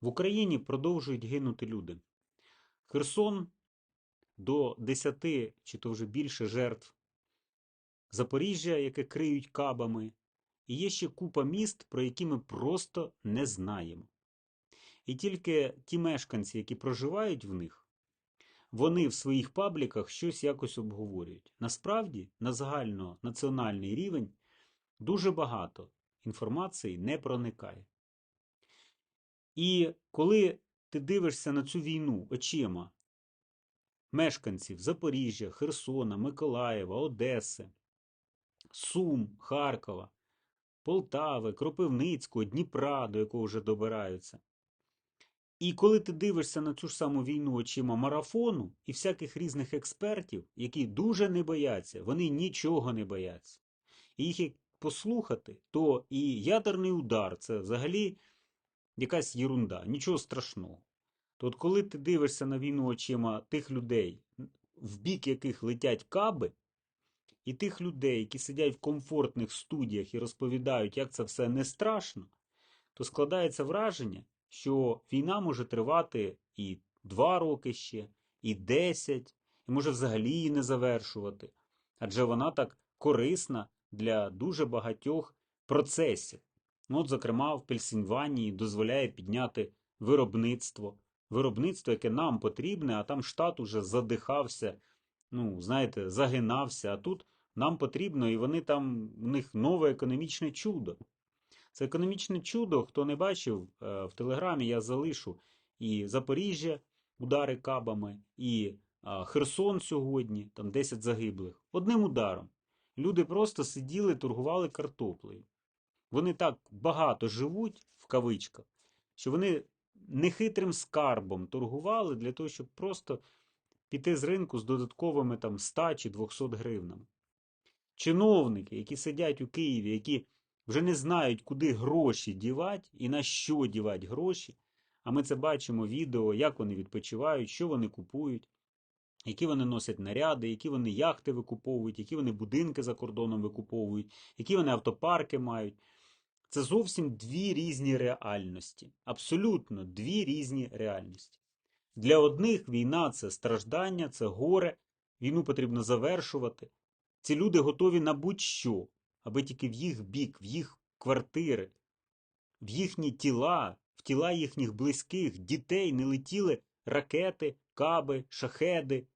В Україні продовжують гинути люди. Херсон до 10 чи то вже більше жертв. Запоріжжя, яке криють кабами. І є ще купа міст, про які ми просто не знаємо. І тільки ті мешканці, які проживають в них, вони в своїх пабліках щось якось обговорюють. Насправді, на загальнонаціональний рівень дуже багато інформації не проникає. І коли ти дивишся на цю війну очима мешканців Запоріжжя, Херсона, Миколаєва, Одеси, Сум, Харкова, Полтави, Кропивницького, Дніпра, до якого вже добираються. І коли ти дивишся на цю ж саму війну очима марафону і всяких різних експертів, які дуже не бояться, вони нічого не бояться. І їх послухати, то і ядерний удар це взагалі якась єрунда, нічого страшного. То от коли ти дивишся на війну очима тих людей, в бік яких летять каби, і тих людей, які сидять в комфортних студіях і розповідають, як це все не страшно, то складається враження, що війна може тривати і два роки ще, і десять, і може взагалі її не завершувати. Адже вона так корисна для дуже багатьох процесів. Ну, от, зокрема, в Пенсільванії дозволяє підняти виробництво. Виробництво, яке нам потрібне, а там штат уже задихався, ну, знаєте, загинався, а тут нам потрібно, і вони там, у них нове економічне чудо. Це економічне чудо, хто не бачив, е, в Телеграмі я залишу і Запоріжжя, удари кабами, і Херсон сьогодні, там 10 загиблих. Одним ударом. Люди просто сиділи, торгували картоплею. Вони так багато живуть, в кавичках, що вони нехитрим скарбом торгували для того, щоб просто піти з ринку з додатковими там 100 чи 200 гривнами. Чиновники, які сидять у Києві, які вже не знають, куди гроші дівати і на що дівати гроші. А ми це бачимо відео, як вони відпочивають, що вони купують, які вони носять наряди, які вони яхти викуповують, які вони будинки за кордоном викуповують, які вони автопарки мають. Це зовсім дві різні реальності. Абсолютно дві різні реальності. Для одних війна це страждання, це горе, війну потрібно завершувати. Ці люди готові на будь-що, аби тільки в їх бік, в їх квартири, в їхні тіла, в тіла їхніх близьких, дітей не летіли ракети, каби, шахеди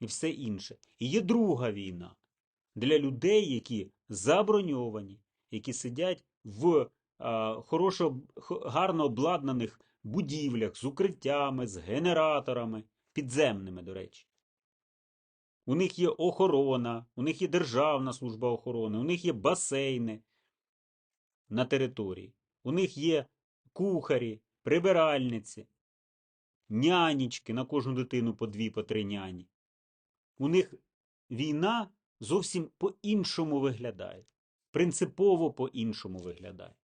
і все інше. І є друга війна для людей, які заброньовані, які сидять в а, хорошо, гарно обладнаних будівлях з укриттями, з генераторами, підземними, до речі. У них є охорона, у них є Державна служба охорони, у них є басейни на території, у них є кухарі, прибиральниці, нянічки на кожну дитину по дві, по три няні. У них війна зовсім по-іншому виглядає, принципово по-іншому виглядає.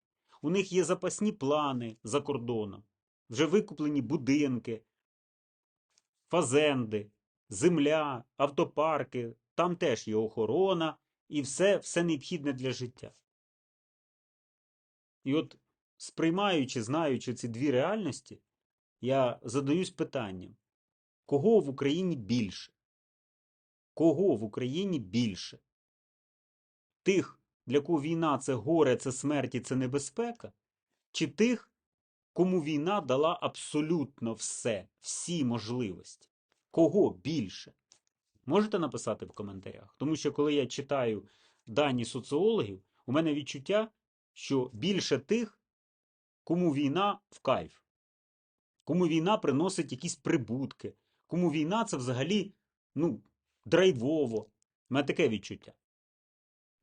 У них є запасні плани за кордоном, вже викуплені будинки, фазенди, земля, автопарки, там теж є охорона і все, все необхідне для життя. І от, сприймаючи, знаючи ці дві реальності, я задаюсь питанням: кого в Україні більше? Кого в Україні більше? Тих, для кого війна це горе, це смерть і це небезпека? Чи тих, кому війна дала абсолютно все, всі можливості? Кого більше? Можете написати в коментарях? Тому що коли я читаю дані соціологів, у мене відчуття, що більше тих, кому війна в кайф, кому війна приносить якісь прибутки, кому війна це взагалі ну, драйвово. У мене таке відчуття.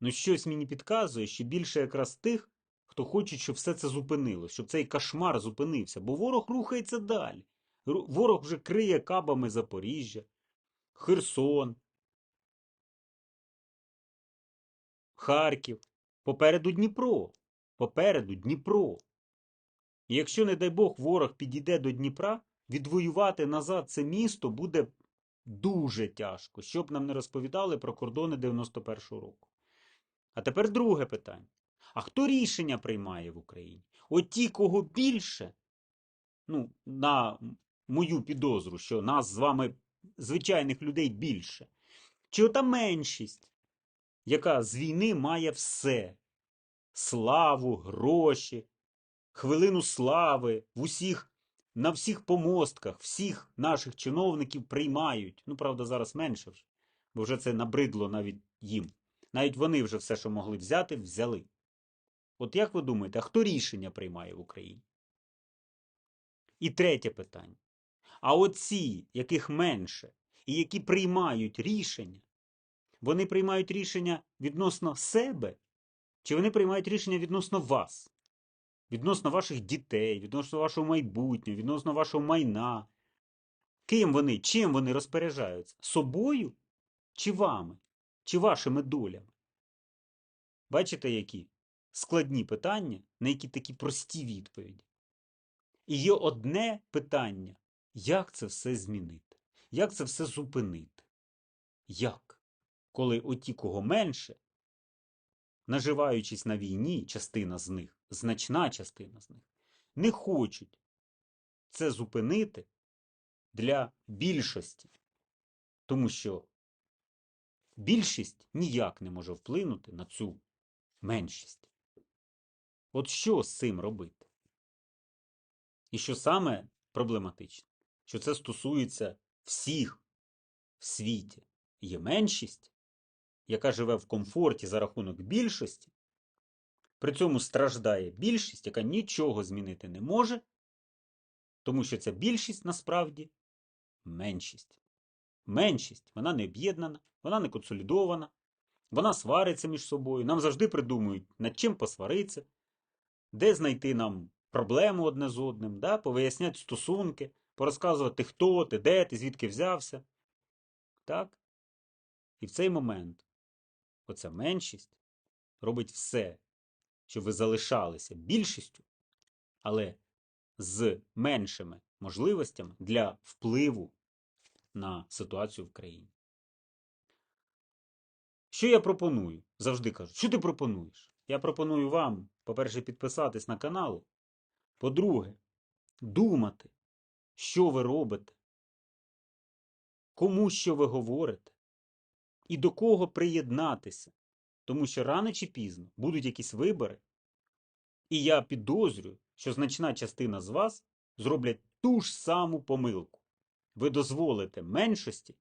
Ну, щось мені підказує, що більше якраз тих, хто хоче, щоб все це зупинилось, щоб цей кошмар зупинився, бо ворог рухається далі. Ворог вже криє кабами Запоріжжя, Херсон, Харків. Попереду Дніпро. Попереду Дніпро. І якщо, не дай Бог, ворог підійде до Дніпра, відвоювати назад це місто буде дуже тяжко, щоб нам не розповідали про кордони 91-го року. А тепер друге питання. А хто рішення приймає в Україні? От ті, кого більше, Ну, на мою підозру, що нас з вами, звичайних людей, більше. Чи ота меншість, яка з війни має все: славу, гроші, хвилину слави в усіх, на всіх помостках, всіх наших чиновників приймають. Ну, правда, зараз менше вже, бо вже це набридло навіть їм. Навіть вони вже все, що могли взяти, взяли. От як ви думаєте, хто рішення приймає в Україні? І третє питання. А оці, яких менше, і які приймають рішення, вони приймають рішення відносно себе, чи вони приймають рішення відносно вас, відносно ваших дітей, відносно вашого майбутнього, відносно вашого майна? Ким вони, чим вони розпоряджаються? Собою чи вами, чи вашими долями? Бачите, які складні питання, на які такі прості відповіді. І є одне питання: як це все змінити? Як це все зупинити? Як? Коли оті, кого менше, наживаючись на війні, частина з них, значна частина з них, не хочуть це зупинити для більшості. Тому що більшість ніяк не може вплинути на цю меншість. От що з цим робити? І що саме проблематичне, що це стосується всіх в світі. Є меншість, яка живе в комфорті за рахунок більшості, при цьому страждає більшість, яка нічого змінити не може, тому що ця більшість насправді меншість. Меншість, вона не об'єднана, вона не консолідована, вона свариться між собою. Нам завжди придумують, над чим посваритися, де знайти нам проблему одне з одним, да? повиясняти стосунки, порозказувати, хто ти, де ти, звідки взявся. Так? І в цей момент оця меншість робить все, щоб ви залишалися більшістю, але з меншими можливостями для впливу на ситуацію в країні. Що я пропоную? Завжди кажу, що ти пропонуєш? Я пропоную вам, по-перше, підписатись на канал. По-друге, думати, що ви робите, кому що ви говорите, і до кого приєднатися. Тому що рано чи пізно будуть якісь вибори, і я підозрюю, що значна частина з вас зроблять ту ж саму помилку. Ви дозволите меншості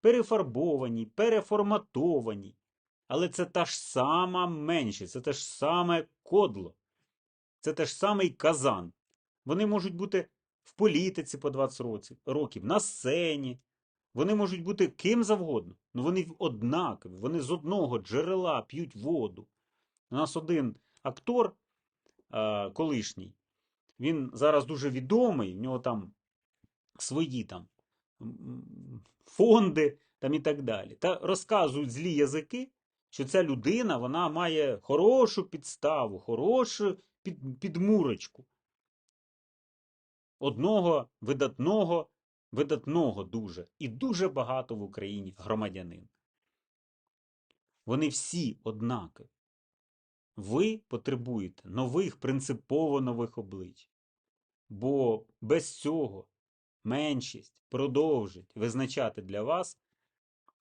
перефарбованій, переформатованій, але це та ж сама меншість, це те ж саме кодло, це те ж самий казан. Вони можуть бути в політиці по 20 років, на сцені. Вони можуть бути ким завгодно, але вони однакові, вони з одного джерела п'ють воду. У нас один актор колишній, він зараз дуже відомий, в нього там свої там фонди там і так далі. Та розказують злі язики, що ця людина вона має хорошу підставу, хорошу під, підмурочку. Одного видатного, видатного дуже і дуже багато в Україні громадянин. Вони всі однакові. Ви потребуєте нових, принципово нових облич. Бо без цього меншість продовжить визначати для вас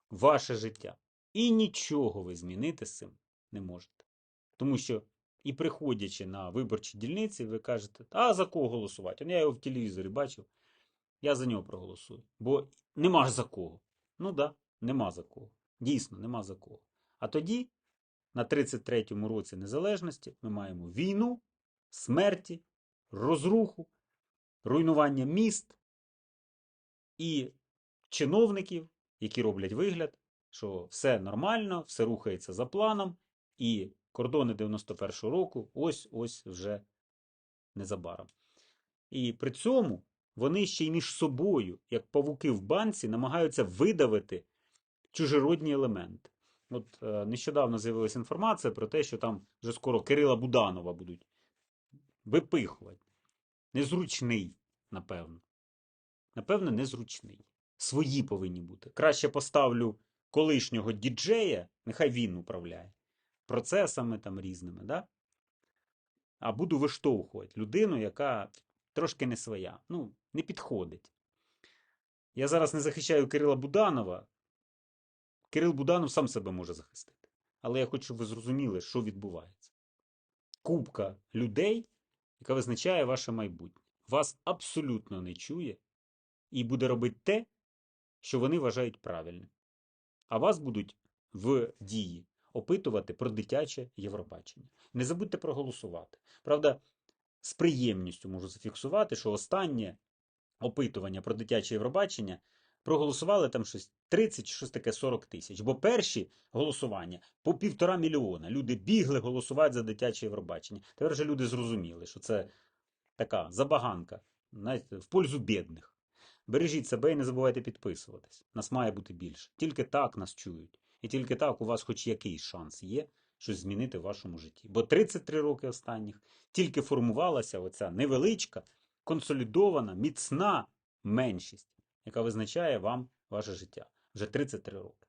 ваше життя. І нічого ви змінити з цим не можете. Тому що, і приходячи на виборчі дільниці, ви кажете, а за кого голосувати? Я його в телевізорі бачив, я за нього проголосую. Бо нема ж за кого. Ну так, да, нема за кого. Дійсно, нема за кого. А тоді, на 33-му році незалежності, ми маємо війну, смерті, розруху, руйнування міст і чиновників, які роблять вигляд, що все нормально, все рухається за планом, і кордони 91-го року ось-ось вже незабаром. І при цьому вони ще й між собою, як павуки в банці, намагаються видавити чужеродні елементи. От е, нещодавно з'явилася інформація про те, що там вже скоро Кирила Буданова будуть випихувати. Незручний, напевно. Напевно, незручний. Свої повинні бути. Краще поставлю колишнього діджея, нехай він управляє процесами там різними, да? а буду виштовхувати людину, яка трошки не своя. Ну, не підходить. Я зараз не захищаю Кирила Буданова. Кирил Буданов сам себе може захистити. Але я хочу, щоб ви зрозуміли, що відбувається. Купка людей, яка визначає ваше майбутнє, вас абсолютно не чує і буде робити те, що вони вважають правильним. А вас будуть в дії опитувати про дитяче Євробачення. Не забудьте проголосувати. Правда, з приємністю можу зафіксувати, що останнє опитування про дитяче Євробачення проголосували там щось 30 чи щось таке 40 тисяч. Бо перші голосування по півтора мільйона. Люди бігли голосувати за дитяче Євробачення. Тепер вже люди зрозуміли, що це така забаганка, знаєте, в пользу бідних. Бережіть себе і не забувайте підписуватись. Нас має бути більше. Тільки так нас чують. І тільки так у вас хоч якийсь шанс є щось змінити в вашому житті. Бо 33 роки останніх тільки формувалася оця невеличка, консолідована, міцна меншість, яка визначає вам ваше життя. Вже 33 роки.